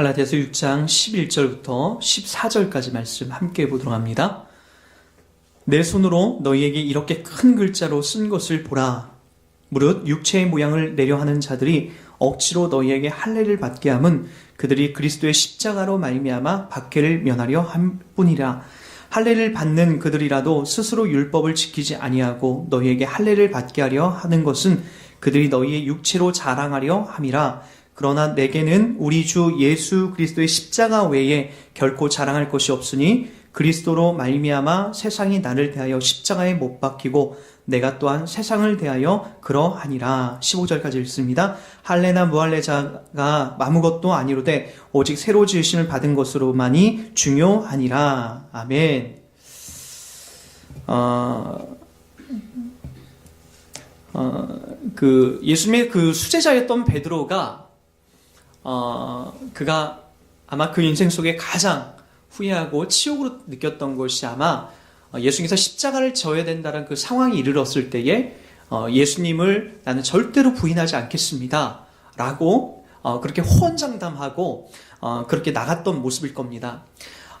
갈라디아서 6장 11절부터 14절까지 말씀 함께 보도록 합니다. 내 손으로 너희에게 이렇게 큰 글자로 쓴 것을 보라. 무릇 육체의 모양을 내려 하는 자들이 억지로 너희에게 할례를 받게 함은 그들이 그리스도의 십자가로 말미암아 박해를 면하려 함 뿐이라. 할례를 받는 그들이라도 스스로 율법을 지키지 아니하고 너희에게 할례를 받게 하려 하는 것은 그들이 너희의 육체로 자랑하려 함이라. 그러나 내게는 우리 주 예수 그리스도의 십자가 외에 결코 자랑할 것이 없으니 그리스도로 말미암아 세상이 나를 대하여 십자가에 못 박히고 내가 또한 세상을 대하여 그러하니라. 15절까지 읽습니다. 할례나 무할례자가 아무것도 아니로되 오직 새로 지으심을 받은 것으로만이 중요하니라. 아멘. 어, 어, 그 예수님의 그 수제자였던 베드로가 어, 그가 아마 그 인생 속에 가장 후회하고 치욕으로 느꼈던 것이 아마 어, 예수님께서 십자가를 져야 된다는 그 상황이 이르렀을 때에 어, 예수님을 나는 절대로 부인하지 않겠습니다. 라고 어, 그렇게 호언장담하고 어, 그렇게 나갔던 모습일 겁니다.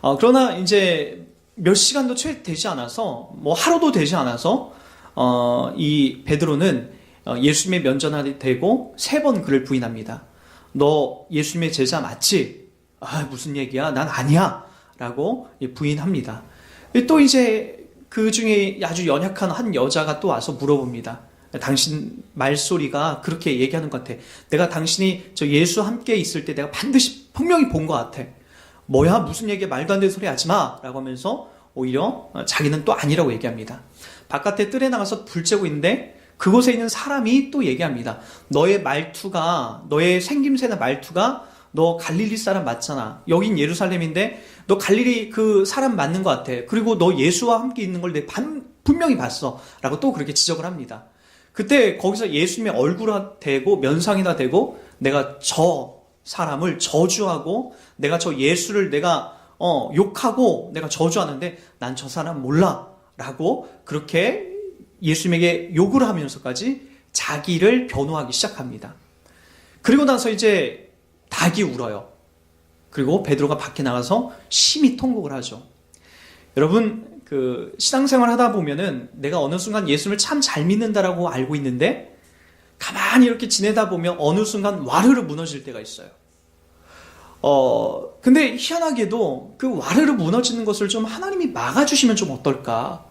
어, 그러나 이제 몇 시간도 채 되지 않아서 뭐 하루도 되지 않아서 어, 이 베드로는 어, 예수님의 면전하게 되고 세 번 그를 부인합니다. 너 예수님의 제자 맞지? 아, 무슨 얘기야? 난 아니야. 라고 부인합니다. 또 이제 그 중에 아주 연약한 한 여자가 또 와서 물어봅니다. 당신 말소리가 그렇게 얘기하는 것 같아. 내가 당신이 저 예수 함께 있을 때 내가 반드시 분명히 본 것 같아. 뭐야? 무슨 얘기야? 말도 안 되는 소리 하지 마! 라고 하면서 오히려 자기는 또 아니라고 얘기합니다. 바깥에 뜰에 나가서 불 쬐고 있는데 그곳에 있는 사람이 또 얘기합니다. 너의 말투가, 너의 생김새나 말투가 너 갈릴리 사람 맞잖아. 여긴 예루살렘인데 너 갈릴리 그 사람 맞는 것 같아. 그리고 너 예수와 함께 있는 걸 내 분명히 봤어. 라고 또 그렇게 지적을 합니다. 그때 거기서 예수님의 얼굴화 되고 면상이나 되고 내가 저 사람을 저주하고 내가 저 예수를 내가 어, 욕하고 내가 저주하는데 난 저 사람 몰라. 라고 그렇게 예수님에게 욕을 하면서까지 자기를 변호하기 시작합니다. 그리고 나서 이제 닭이 울어요. 그리고 베드로가 밖에 나가서 심히 통곡을 하죠. 여러분 그 신앙생활 하다 보면은 내가 어느 순간 예수를 참 잘 믿는다라고 알고 있는데 가만히 이렇게 지내다 보면 어느 순간 와르르 무너질 때가 있어요. 어 근데 희한하게도 그 와르르 무너지는 것을 좀 하나님이 막아주시면 좀 어떨까?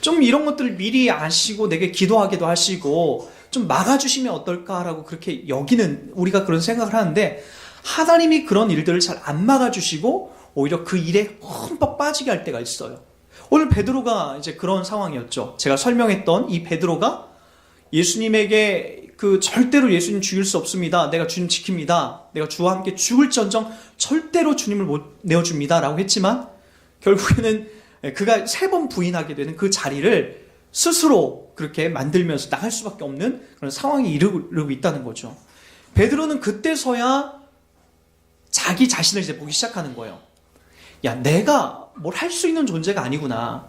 좀 이런 것들을 미리 아시고 내게 기도하기도 하시고 좀 막아주시면 어떨까라고 그렇게 여기는 우리가 그런 생각을 하는데 하나님이 그런 일들을 잘 안 막아주시고 오히려 그 일에 흠뻑 빠지게 할 때가 있어요. 오늘 베드로가 이제 그런 상황이었죠. 제가 설명했던 이 베드로가 예수님에게 그 절대로 예수님 죽일 수 없습니다. 내가 주님 지킵니다. 내가 주와 함께 죽을전정 절대로 주님을 못 내어줍니다 라고 했지만 결국에는 그가 세 번 부인하게 되는 그 자리를 스스로 그렇게 만들면서 나갈 수밖에 없는 그런 상황이 이르고 있다는 거죠. 베드로는 그때서야 자기 자신을 이제 보기 시작하는 거예요. 야, 내가 뭘 할 수 있는 존재가 아니구나.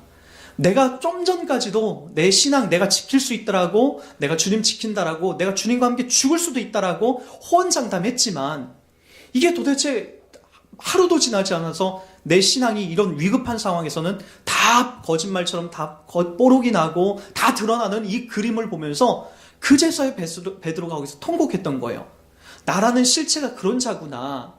내가 좀 전까지도 내 신앙 내가 지킬 수 있다라고, 내가 주님 지킨다라고, 내가 주님과 함께 죽을 수도 있다라고 호언장담했지만, 이게 도대체 하루도 지나지 않아서 내 신앙이 이런 위급한 상황에서는 다 거짓말처럼 다 뽀록이 나고 다 드러나는 이 그림을 보면서 그제서야 베드로가 거기서 통곡했던 거예요. 나라는 실체가 그런 자구나.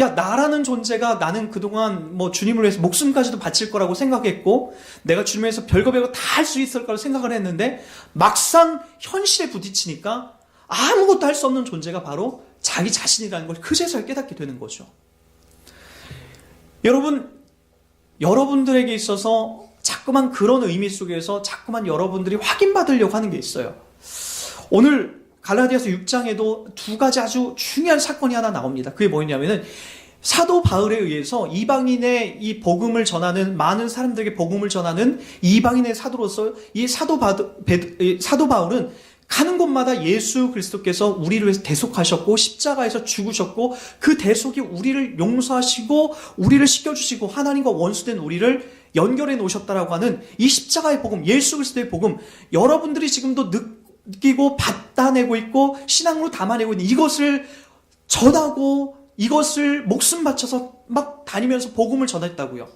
야, 나라는 존재가 나는 그동안 뭐 주님을 위해서 목숨까지도 바칠 거라고 생각했고, 내가 주님을 위해서 별거 별거 다 할 수 있을 거라고 생각을 했는데, 막상 현실에 부딪히니까 아무것도 할 수 없는 존재가 바로 자기 자신이라는 걸 그제서야 깨닫게 되는 거죠. 여러분, 여러분들에게 있어서 자꾸만 그런 의미 속에서 자꾸만 여러분들이 확인받으려고 하는 게 있어요. 오늘 갈라디아서 6장에도 두 가지 아주 중요한 사건이 하나 나옵니다. 그게 뭐냐면은 사도 바울에 의해서 이방인의 이 복음을 전하는 많은 사람들에게 복음을 전하는 이방인의 사도로서 이 사도 바 사도 바울은 가는 곳마다 예수 그리스도께서 우리를 위해서 대속하셨고 십자가에서 죽으셨고 그 대속이 우리를 용서하시고 우리를 씻겨주시고 하나님과 원수된 우리를 연결해 놓으셨다라고 하는 이 십자가의 복음, 예수 그리스도의 복음, 여러분들이 지금도 느끼고 받아내고 있고 신앙으로 담아내고 있는 이것을 전하고 이것을 목숨 바쳐서 막 다니면서 복음을 전했다고요.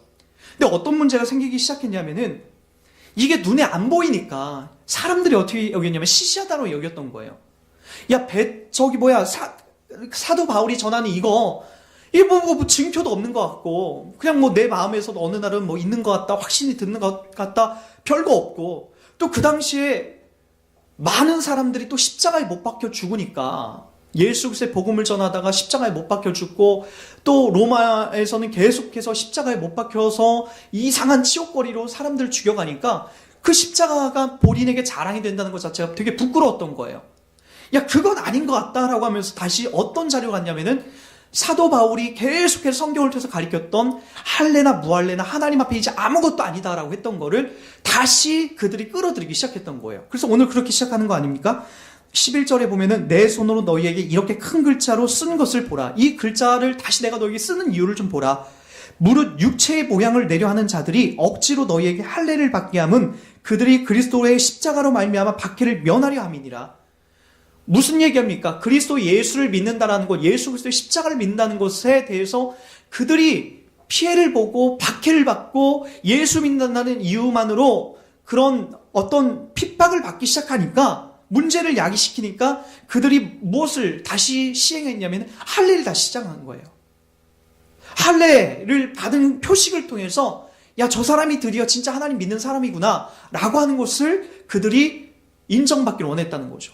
근데 어떤 문제가 생기기 시작했냐면은 이게 눈에 안 보이니까 사람들이 어떻게 여겼냐면 시시하다로 여겼던 거예요. 야, 배, 저기 뭐야, 사, 사도 바울이 전하는 이거, 이게 뭐, 뭐, 뭐 증표도 없는 것 같고, 그냥 뭐 내 마음에서도 어느 날은 뭐 있는 것 같다, 확신이 드는 것 같다, 별거 없고, 또 그 당시에 많은 사람들이 또 십자가에 못 박혀 죽으니까, 예수 그리스도의 복음을 전하다가 십자가에 못 박혀 죽고 또 로마에서는 계속해서 십자가에 못 박혀서 이상한 치욕거리로 사람들 죽여가니까 그 십자가가 본인에게 자랑이 된다는 것 자체가 되게 부끄러웠던 거예요. 야 그건 아닌 것 같다라고 하면서 다시 어떤 자료가 왔냐면은 사도 바울이 계속해서 성경을 통해서 가리켰던 할례나 무할례나 하나님 앞에 이제 아무것도 아니다라고 했던 거를 다시 그들이 끌어들이기 시작했던 거예요. 그래서 오늘 그렇게 시작하는 거 아닙니까? 11절에 보면은 내 손으로 너희에게 이렇게 큰 글자로 쓴 것을 보라. 이 글자를 다시 내가 너희에게 쓰는 이유를 좀 보라. 무릇 육체의 모양을 내려 하는 자들이 억지로 너희에게 할례를 받게 함은 그들이 그리스도의 십자가로 말미암아 박해를 면하려 함이니라. 무슨 얘기합니까? 그리스도 예수를 믿는다라는 것, 예수 그리스도의 십자가를 믿는다는 것에 대해서 그들이 피해를 보고 박해를 받고 예수 믿는다는 이유만으로 그런 어떤 핍박을 받기 시작하니까 문제를 야기시키니까 그들이 무엇을 다시 시행했냐면 할례를 다시 시작한 거예요. 할례를 받은 표식을 통해서 야 저 사람이 드디어 진짜 하나님 믿는 사람이구나 라고 하는 것을 그들이 인정받기를 원했다는 거죠.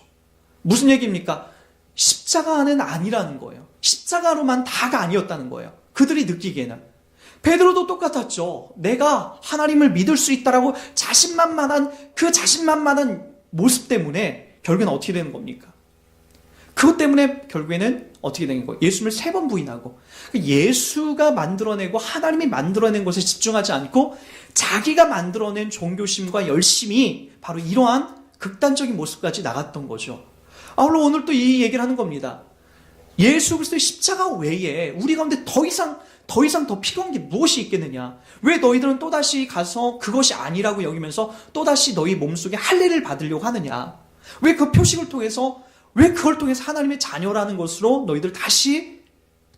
무슨 얘기입니까? 십자가는 아니라는 거예요. 십자가로만 다가 아니었다는 거예요. 그들이 느끼기에는. 베드로도 똑같았죠. 내가 하나님을 믿을 수 있다라고 자신만만한 그 자신만만한 모습 때문에 결국에는 어떻게 되는 겁니까? 그것 때문에 결국에는 어떻게 된 거예요? 예수를 세 번 부인하고 예수가 만들어내고 하나님이 만들어낸 것에 집중하지 않고 자기가 만들어낸 종교심과 열심이 바로 이러한 극단적인 모습까지 나갔던 거죠. 아울러 오늘 또 이 얘기를 하는 겁니다. 예수 그리스도의 십자가 외에 우리 가운데 더 이상 더 이상 더 필요한 게 무엇이 있겠느냐? 왜 너희들은 또다시 가서 그것이 아니라고 여기면서 또다시 너희 몸속에 할례를 받으려고 하느냐? 왜 그 표식을 통해서 왜 그걸 통해서 하나님의 자녀라는 것으로 너희들 다시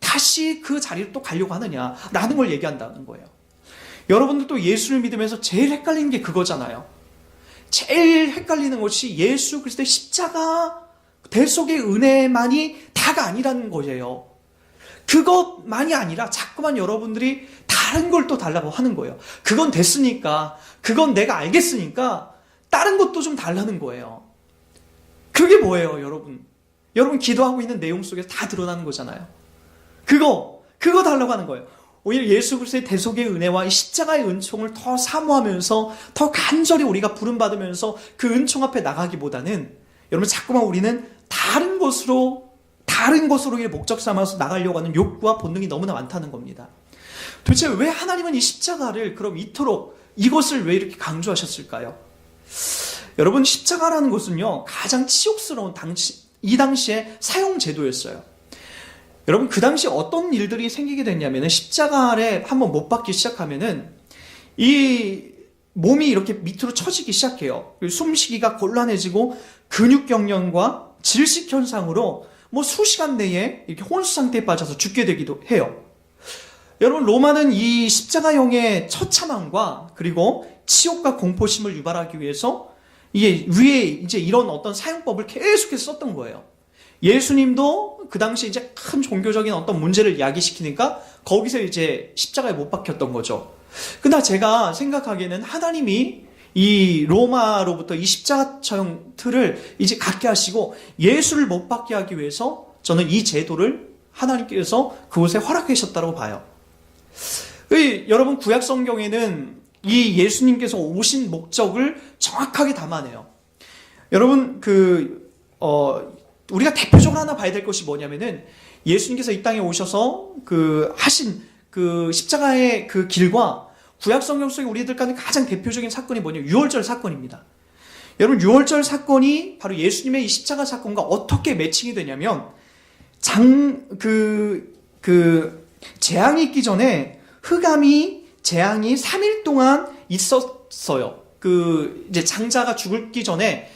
다시 그 자리로 또 가려고 하느냐라는 걸 얘기한다는 거예요. 여러분들도 예수를 믿으면서 제일 헷갈리는 게 그거잖아요. 제일 헷갈리는 것이 예수 그리스도의 십자가 대 속의 은혜만이 다가 아니라는 거예요. 그것만이 아니라 자꾸만 여러분들이 다른 걸 또 달라고 하는 거예요. 그건 됐으니까, 그건 내가 알겠으니까, 다른 것도 좀 달라는 거예요. 그게 뭐예요, 여러분? 여러분 기도하고 있는 내용 속에서 다 드러나는 거잖아요. 그거, 그거 달라고 하는 거예요. 오히려 예수 그리스도의 대속의 은혜와 이 십자가의 은총을 더 사모하면서 더 간절히 우리가 부름 받으면서 그 은총 앞에 나가기보다는 여러분 자꾸만 우리는 다른 것으로 다른 것으로 목적 삼아서 나가려고 하는 욕구와 본능이 너무나 많다는 겁니다. 도대체 왜 하나님은 이 십자가를 그럼 이토록 이것을 왜 이렇게 강조하셨을까요? 여러분 십자가라는 것은요 가장 치욕스러운 당시 이 당시의 사용 제도였어요. 여러분 그 당시 어떤 일들이 생기게 됐냐면은 십자가 아래 한번 못 박기 시작하면은 이 몸이 이렇게 밑으로 처지기 시작해요. 숨쉬기가 곤란해지고 근육 경련과 질식 현상으로 뭐 수시간 내에 이렇게 혼수 상태에 빠져서 죽게 되기도 해요. 여러분 로마는 이 십자가형의 처참함과 그리고 치욕과 공포심을 유발하기 위해서 이게 위에 이제 이런 어떤 사용법을 계속해서 썼던 거예요. 예수님도 그 당시 이제 큰 종교적인 어떤 문제를 야기시키니까 거기서 이제 십자가에 못 박혔던 거죠. 그러나 제가 생각하기에는 하나님이 이 로마로부터 이 십자가처형 틀을 이제 갖게 하시고 예수를 못 받게 하기 위해서 저는 이 제도를 하나님께서 그곳에 허락하셨다고 봐요. 여러분 구약 성경에는 이 예수님께서 오신 목적을 정확하게 담아내요. 여러분 그 어, 우리가 대표적으로 하나 봐야 될 것이 뭐냐면은 예수님께서 이 땅에 오셔서 그 하신 그 십자가의 그 길과 구약 성경 속에 우리들 가운데 가장 대표적인 사건이 뭐냐면 유월절 사건입니다. 여러분 유월절 사건이 바로 예수님의 이 십자가 사건과 어떻게 매칭이 되냐면 장그그 재앙이 있기 전에 흑암이 재앙이 3일 동안 있었어요. 그 이제 장자가 죽기 전에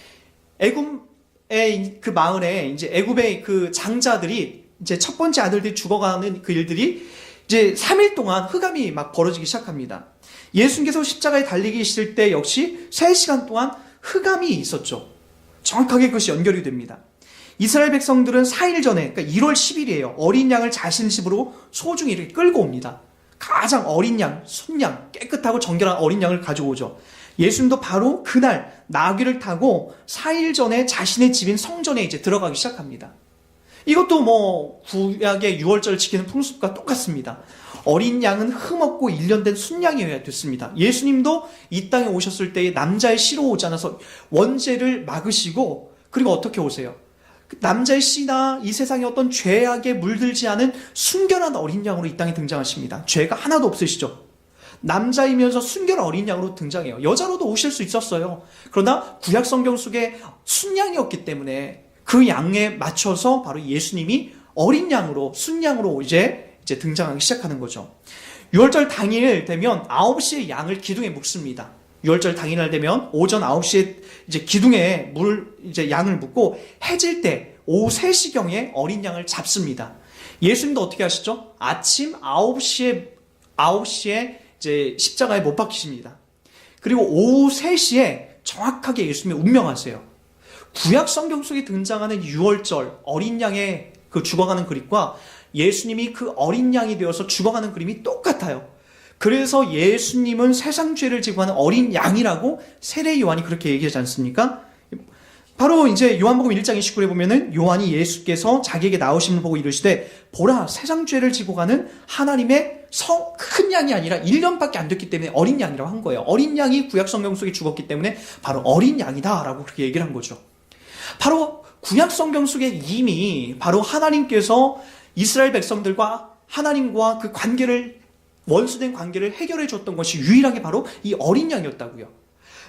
애굽의 그 마을에 이제 애굽의 그 장자들이 이제 첫 번째 아들들이 죽어가는 그 일들이 이제 3일 동안 흑암이 막 벌어지기 시작합니다. 예수님께서 십자가에 달리기 있을 때 역시 3시간 동안 흑암이 있었죠. 정확하게 그것이 연결이 됩니다. 이스라엘 백성들은 4일 전에, 그러니까 1월 10일이에요. 어린 양을 자신 집으로 소중히 이렇게 끌고 옵니다. 가장 어린 양, 순양, 깨끗하고 정결한 어린 양을 가져오죠. 예수님도 바로 그날 나귀를 타고 4일 전에 자신의 집인 성전에 이제 들어가기 시작합니다. 이것도 뭐 구약의 6월절 지키는 풍습과 똑같습니다. 어린 양은 흠없고 일련된 순양이어야 됐습니다. 예수님도 이 땅에 오셨을 때에 남자의 씨로 오지 않아서 원죄를 막으시고 그리고 어떻게 오세요? 그 남자의 씨나 이 세상에 어떤 죄악에 물들지 않은 순결한 어린 양으로 이 땅에 등장하십니다. 죄가 하나도 없으시죠. 남자이면서 순결한 어린 양으로 등장해요. 여자로도 오실 수 있었어요. 그러나 구약 성경 속에 순양이었기 때문에 그 양에 맞춰서 바로 예수님이 어린 양으로 순양으로 이제 이제 등장하기 시작하는 거죠. 6월절 당일 되면 9시에 양을 기둥에 묶습니다. 6월절 당일날 되면 오전 9시에 이제 기둥에 물 이제 양을 묶고 해질 때 오후 3시경에 어린 양을 잡습니다. 예수님도 어떻게 하시죠? 아침 9시에 9시에 이제 십자가에 못 박히십니다. 그리고 오후 3시에 정확하게 예수님이 운명하세요. 구약 성경 속에 등장하는 6월절 어린 양의 그 죽어가는 그림과 예수님이 그 어린 양이 되어서 죽어가는 그림이 똑같아요. 그래서 예수님은 세상 죄를 지고 하는 어린 양이라고 세례 요한이 그렇게 얘기하지 않습니까? 바로 이제 요한복음 1장 29절에 보면은 요한이 예수께서 자기에게 나오심을 보고 이르시되 보라 세상 죄를 지고 가는 하나님의 성, 큰 양이 아니라 1년밖에 안 됐기 때문에 어린 양이라고 한 거예요. 어린 양이 구약 성경 속에 죽었기 때문에 바로 어린 양이다라고 그렇게 얘기를 한 거죠. 바로 구약 성경 속에 이미 바로 하나님께서 이스라엘 백성들과 하나님과 그 관계를 원수된 관계를 해결해 줬던 것이 유일하게 바로 이 어린 양이었다고요.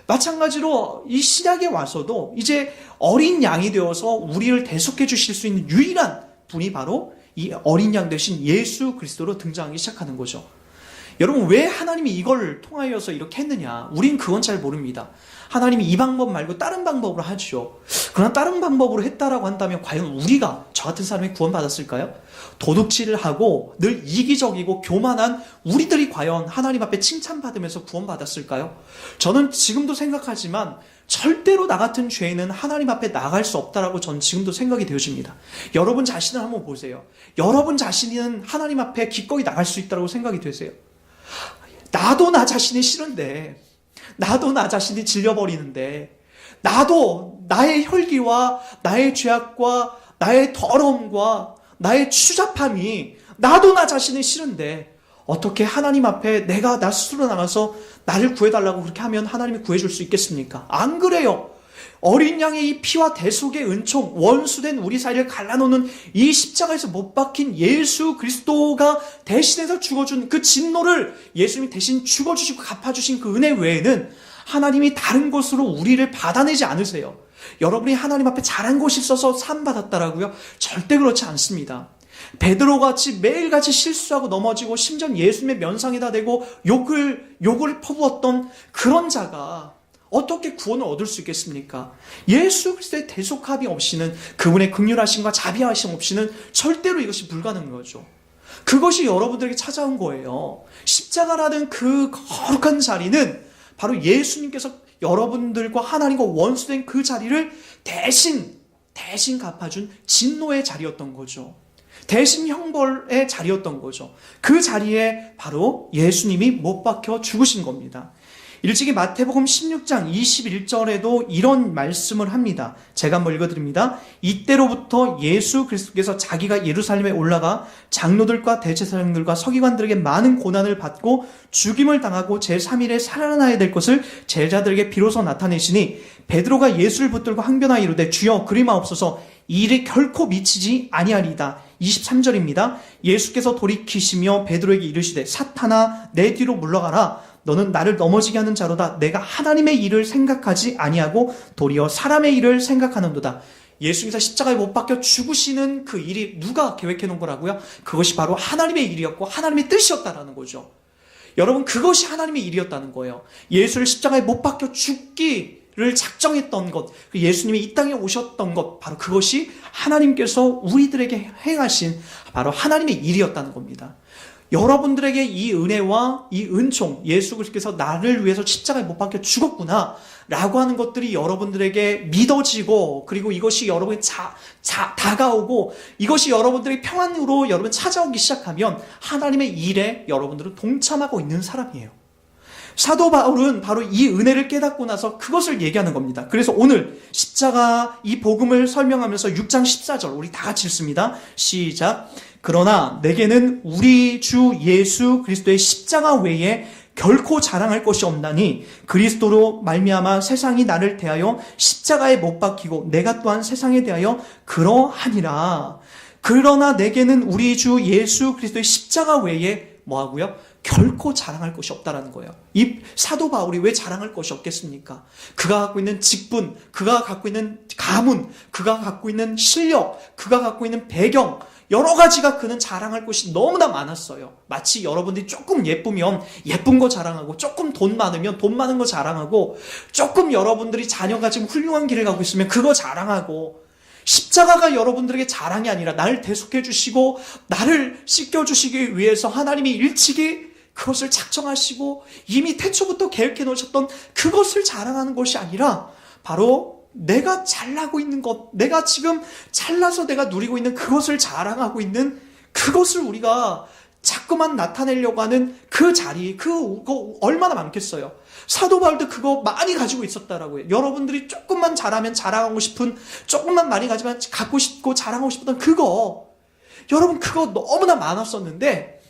마찬가지로 이 신약에 와서도 이제 어린 양이 되어서 우리를 대속해 주실 수 있는 유일한 분이 바로 이 어린 양 대신 예수 그리스도로 등장하기 시작하는 거죠. 여러분 왜 하나님이 이걸 통하여서 이렇게 했느냐? 우린 그건 잘 모릅니다. 하나님이 이 방법 말고 다른 방법으로 하죠. 그러나 다른 방법으로 했다라고 한다면 과연 우리가 저 같은 사람이 구원받았을까요? 도둑질을 하고 늘 이기적이고 교만한 우리들이 과연 하나님 앞에 칭찬받으면서 구원받았을까요? 저는 지금도 생각하지만 절대로 나 같은 죄인은 하나님 앞에 나갈 수 없다라고 전 지금도 생각이 되어집니다. 여러분 자신을 한번 보세요. 여러분 자신은 하나님 앞에 기꺼이 나갈 수 있다고 생각이 되세요. 나도 나 자신이 싫은데, 나도 나 자신이 질려버리는데, 나도 나의 혈기와 나의 죄악과 나의 더러움과 나의 추잡함이 나도 나 자신이 싫은데, 어떻게 하나님 앞에 내가 나 스스로 나가서 나를 구해달라고 그렇게 하면 하나님이 구해줄 수 있겠습니까? 안 그래요. 어린 양의 이 피와 대속의 은총, 원수된 우리 사이를 갈라놓는 이 십자가에서 못 박힌 예수 그리스도가 대신해서 죽어준 그 진노를 예수님이 대신 죽어주시고 갚아주신 그 은혜 외에는 하나님이 다른 것으로 우리를 받아내지 않으세요. 여러분이 하나님 앞에 잘한 것이 있어서 산 받았다라고요? 절대 그렇지 않습니다. 베드로 같이 매일같이 실수하고 넘어지고 심지어 예수님의 면상에다 대고 욕을 욕을 퍼부었던 그런 자가 어떻게 구원을 얻을 수 있겠습니까? 예수 그리스도의 대속함이 없이는 그분의 극률하심과 자비하심 없이는 절대로 이것이 불가능한 거죠. 그것이 여러분들에게 찾아온 거예요. 십자가라는 그 거룩한 자리는 바로 예수님께서 여러분들과 하나님과 원수된 그 자리를 대신 대신 갚아준 진노의 자리였던 거죠. 대신 형벌의 자리였던 거죠. 그 자리에 바로 예수님이 못 박혀 죽으신 겁니다. 일찍이 마태복음 16장 21절에도 이런 말씀을 합니다. 제가 한번 읽어드립니다. 이때로부터 예수 그리스도께서 자기가 예루살렘에 올라가 장로들과 대제사장들과 서기관들에게 많은 고난을 받고 죽임을 당하고 제3일에 살아나야 될 것을 제자들에게 비로소 나타내시니 베드로가 예수를 붙들고 항변하여 이르되 주여 그리마옵소서 이 일이 결코 미치지 아니하리이다. 23절입니다. 예수께서 돌이키시며 베드로에게 이르시되 사탄아 내 뒤로 물러가라. 너는 나를 넘어지게 하는 자로다. 내가 하나님의 일을 생각하지 아니하고 도리어 사람의 일을 생각하는도다. 예수님께서 십자가에 못 박혀 죽으시는 그 일이 누가 계획해 놓은 거라고요? 그것이 바로 하나님의 일이었고 하나님의 뜻이었다라는 거죠. 여러분 그것이 하나님의 일이었다는 거예요. 예수를 십자가에 못 박혀 죽기를 를 작정했던 것, 그 예수님이 이 땅에 오셨던 것, 바로 그것이 하나님께서 우리들에게 행하신 바로 하나님의 일이었다는 겁니다. 여러분들에게 이 은혜와 이 은총, 예수 그리스도께서 나를 위해서 십자가에 못 박혀 죽었구나, 라고 하는 것들이 여러분들에게 믿어지고, 그리고 이것이 여러분의 자, 자, 다가오고, 이것이 여러분들의 평안으로 여러분 찾아오기 시작하면, 하나님의 일에 여러분들은 동참하고 있는 사람이에요. 사도 바울은 바로 이 은혜를 깨닫고 나서 그것을 얘기하는 겁니다. 그래서 오늘 십자가 이 복음을 설명하면서 6장 14절 우리 다 같이 읽습니다. 시작. 그러나 내게는 우리 주 예수 그리스도의 십자가 외에 결코 자랑할 것이 없나니 그리스도로 말미암아 세상이 나를 대하여 십자가에 못 박히고 내가 또한 세상에 대하여 그러하니라. 그러나 내게는 우리 주 예수 그리스도의 십자가 외에 뭐 하고요? 결코 자랑할 것이 없다라는 거예요. 이 사도 바울이 왜 자랑할 것이 없겠습니까? 그가 갖고 있는 직분, 그가 갖고 있는 가문, 그가 갖고 있는 실력, 그가 갖고 있는 배경, 여러 가지가 그는 자랑할 것이 너무나 많았어요. 마치 여러분들이 조금 예쁘면 예쁜 거 자랑하고, 조금 돈 많으면 돈 많은 거 자랑하고, 조금 여러분들이 자녀가 지금 훌륭한 길을 가고 있으면 그거 자랑하고, 십자가가 여러분들에게 자랑이 아니라 나를 대속해 주시고 나를 씻겨 주시기 위해서 하나님이 일찍이 그것을 작정하시고 이미 태초부터 계획해 놓으셨던 그것을 자랑하는 것이 아니라 바로 내가 잘나고 있는 것, 내가 지금 잘나서 내가 누리고 있는 그것을 자랑하고 있는 그것을 우리가 자꾸만 나타내려고 하는 그 자리, 그, 그거 얼마나 많겠어요. 사도 바울도 그거 많이 가지고 있었다라고요. 여러분들이 조금만 잘하면 자랑하고 싶은, 조금만 많이 가지만 갖고 싶고 자랑하고 싶었던 그거. 여러분 그거 너무나 많았었는데,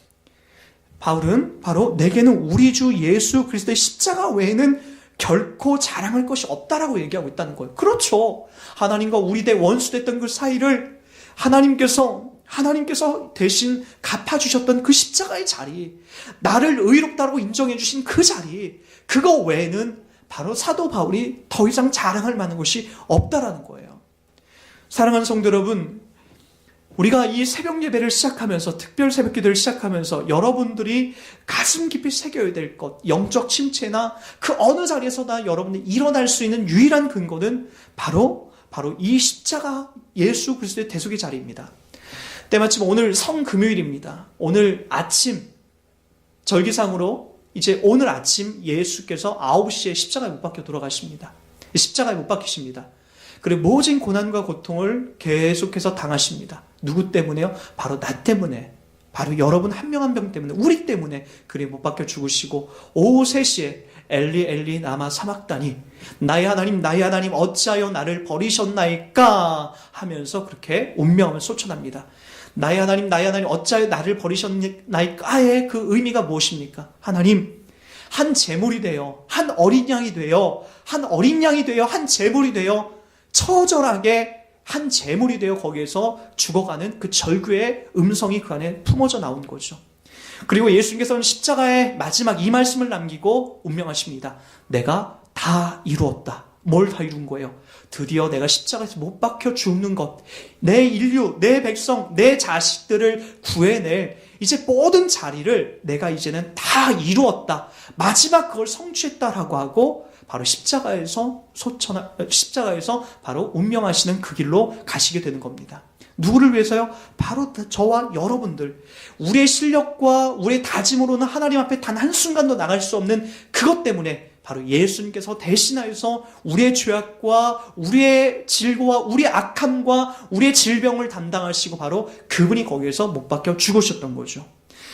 바울은 바로 내게는 우리 주 예수 그리스도의 십자가 외에는 결코 자랑할 것이 없다라고 얘기하고 있다는 거예요. 그렇죠. 하나님과 우리 대 원수 됐던 그 사이를 하나님께서 하나님께서 대신 갚아주셨던 그 십자가의 자리, 나를 의롭다고 인정해주신 그 자리, 그거 외에는 바로 사도 바울이 더 이상 자랑할 만한 것이 없다라는 거예요. 사랑하는 성도 여러분, 우리가 이 새벽 예배를 시작하면서, 특별 새벽 기도를 시작하면서 여러분들이 가슴 깊이 새겨야 될 것, 영적 침체나 그 어느 자리에서나 여러분들이 일어날 수 있는 유일한 근거는 바로, 바로 이 십자가 예수 그리스도의 대속의 자리입니다. 때마침 오늘 성 금요일입니다. 오늘 아침 절기상으로 이제 오늘 아침 예수께서 9시에 십자가에 못 박혀 돌아가십니다. 십자가에 못 박히십니다. 그리고 모진 고난과 고통을 계속해서 당하십니다. 누구 때문에요? 바로 나 때문에. 바로 여러분 한 명 한 명 때문에 우리 때문에 그리 못 박혀 죽으시고 오후 3시에 엘리 엘리 나마 사막다니 나의 하나님 나의 하나님 어찌하여 나를 버리셨나이까 하면서 그렇게 운명을 쏟쳐납니다. 나의 하나님, 나의 하나님, 어찌하여 나를 버리셨나이까의 그 의미가 무엇입니까? 하나님, 한 제물이 되어, 한 어린 양이 되어, 한 어린 양이 되어, 한 제물이 되어, 처절하게 한 제물이 되어 거기에서 죽어가는 그 절규의 음성이 그 안에 품어져 나온 거죠. 그리고 예수님께서는 십자가의 마지막 이 말씀을 남기고 운명하십니다. 내가 다 이루었다. 뭘 다 이룬 거예요? 드디어 내가 십자가에서 못 박혀 죽는 것, 내 인류, 내 백성, 내 자식들을 구해낼 이제 모든 자리를 내가 이제는 다 이루었다. 마지막 그걸 성취했다라고 하고 바로 십자가에서 소천하, 십자가에서 바로 운명하시는 그 길로 가시게 되는 겁니다. 누구를 위해서요? 바로 저와 여러분들. 우리의 실력과 우리의 다짐으로는 하나님 앞에 단 한순간도 나갈 수 없는 그것 때문에 바로 예수님께서 대신하여서 우리의 죄악과 우리의 질고와 우리의 악함과 우리의 질병을 담당하시고 바로 그분이 거기에서 못 박혀 죽으셨던 거죠.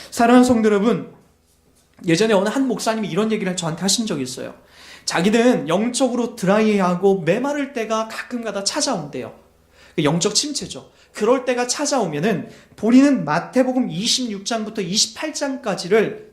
사랑하는 성도 여러분, 예전에 어느 한 목사님이 이런 얘기를 저한테 하신 적이 있어요. 자기는 영적으로 드라이하고 메마를 때가 가끔가다 찾아온대요. 영적 침체죠. 그럴 때가 찾아오면은 본인은 마태복음 26장부터 28장까지를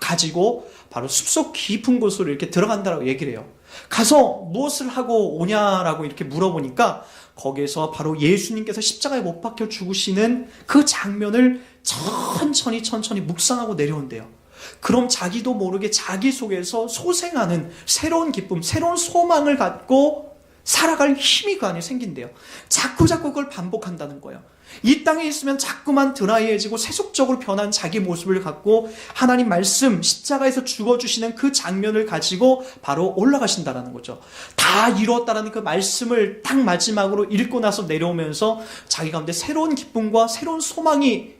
가지고 바로 숲속 깊은 곳으로 이렇게 들어간다라고 얘기를 해요. 가서 무엇을 하고 오냐라고 이렇게 물어보니까 거기에서 바로 예수님께서 십자가에 못 박혀 죽으시는 그 장면을 천천히 천천히 묵상하고 내려온대요. 그럼 자기도 모르게 자기 속에서 소생하는 새로운 기쁨, 새로운 소망을 갖고 살아갈 힘이 그 안에 생긴대요. 자꾸 자꾸 그걸 반복한다는 거예요. 이 땅에 있으면 자꾸만 드라이해지고 세속적으로 변한 자기 모습을 갖고 하나님 말씀 십자가에서 죽어주시는 그 장면을 가지고 바로 올라가신다라는 거죠. 다 이루었다라는 그 말씀을 딱 마지막으로 읽고 나서 내려오면서 자기 가운데 새로운 기쁨과 새로운 소망이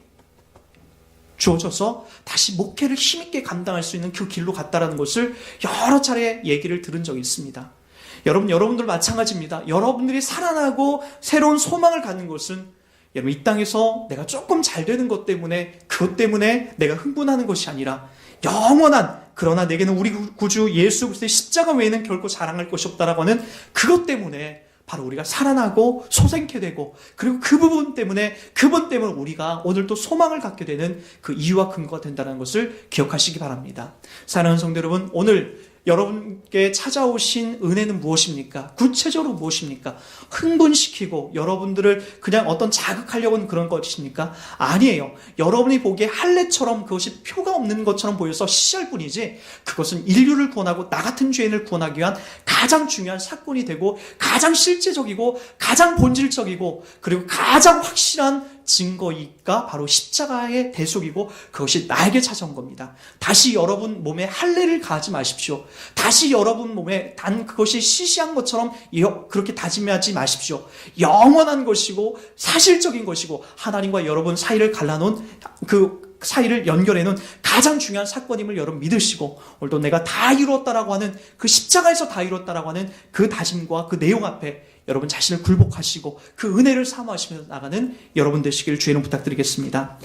주어져서 다시 목회를 힘있게 감당할 수 있는 그 길로 갔다라는 것을 여러 차례 얘기를 들은 적이 있습니다. 여러분, 여러분들 마찬가지입니다. 여러분들이 살아나고 새로운 소망을 갖는 것은 여러분, 이 땅에서 내가 조금 잘 되는 것 때문에, 그것 때문에 내가 흥분하는 것이 아니라 영원한, 그러나 내게는 우리 구주 예수 그리스도의 십자가 외에는 결코 자랑할 것이 없다라고 하는 그것 때문에 바로 우리가 살아나고 소생케 되고 그리고 그 부분 때문에 그분 때문에 우리가 오늘도 소망을 갖게 되는 그 이유와 근거가 된다는 것을 기억하시기 바랍니다. 사랑하는 성도 여러분, 오늘 여러분께 찾아오신 은혜는 무엇입니까? 구체적으로 무엇입니까? 흥분시키고 여러분들을 그냥 어떤 자극하려고 하는 그런 것입니까? 아니에요. 여러분이 보기에 할례처럼 그것이 표가 없는 것처럼 보여서 시시할 뿐이지 그것은 인류를 구원하고 나 같은 죄인을 구원하기 위한 가장 중요한 사건이 되고 가장 실제적이고 가장 본질적이고 그리고 가장 확실한 증거이가 바로 십자가의 대속이고 그것이 나에게 찾아온 겁니다. 다시 여러분 몸에 할례를 가하지 마십시오. 다시 여러분 몸에 단 그것이 시시한 것처럼 여- 그렇게 다짐하지 마십시오. 영원한 것이고 사실적인 것이고 하나님과 여러분 사이를 갈라놓은 그 사이를 연결해 놓은 가장 중요한 사건임을 여러분 믿으시고 오늘도 내가 다 이루었다라고 하는 그 십자가에서 다 이루었다라고 하는 그 다짐과 그 내용 앞에 여러분 자신을 굴복하시고 그 은혜를 사모하시면서 나가는 여러분 되시길 주의는 부탁드리겠습니다.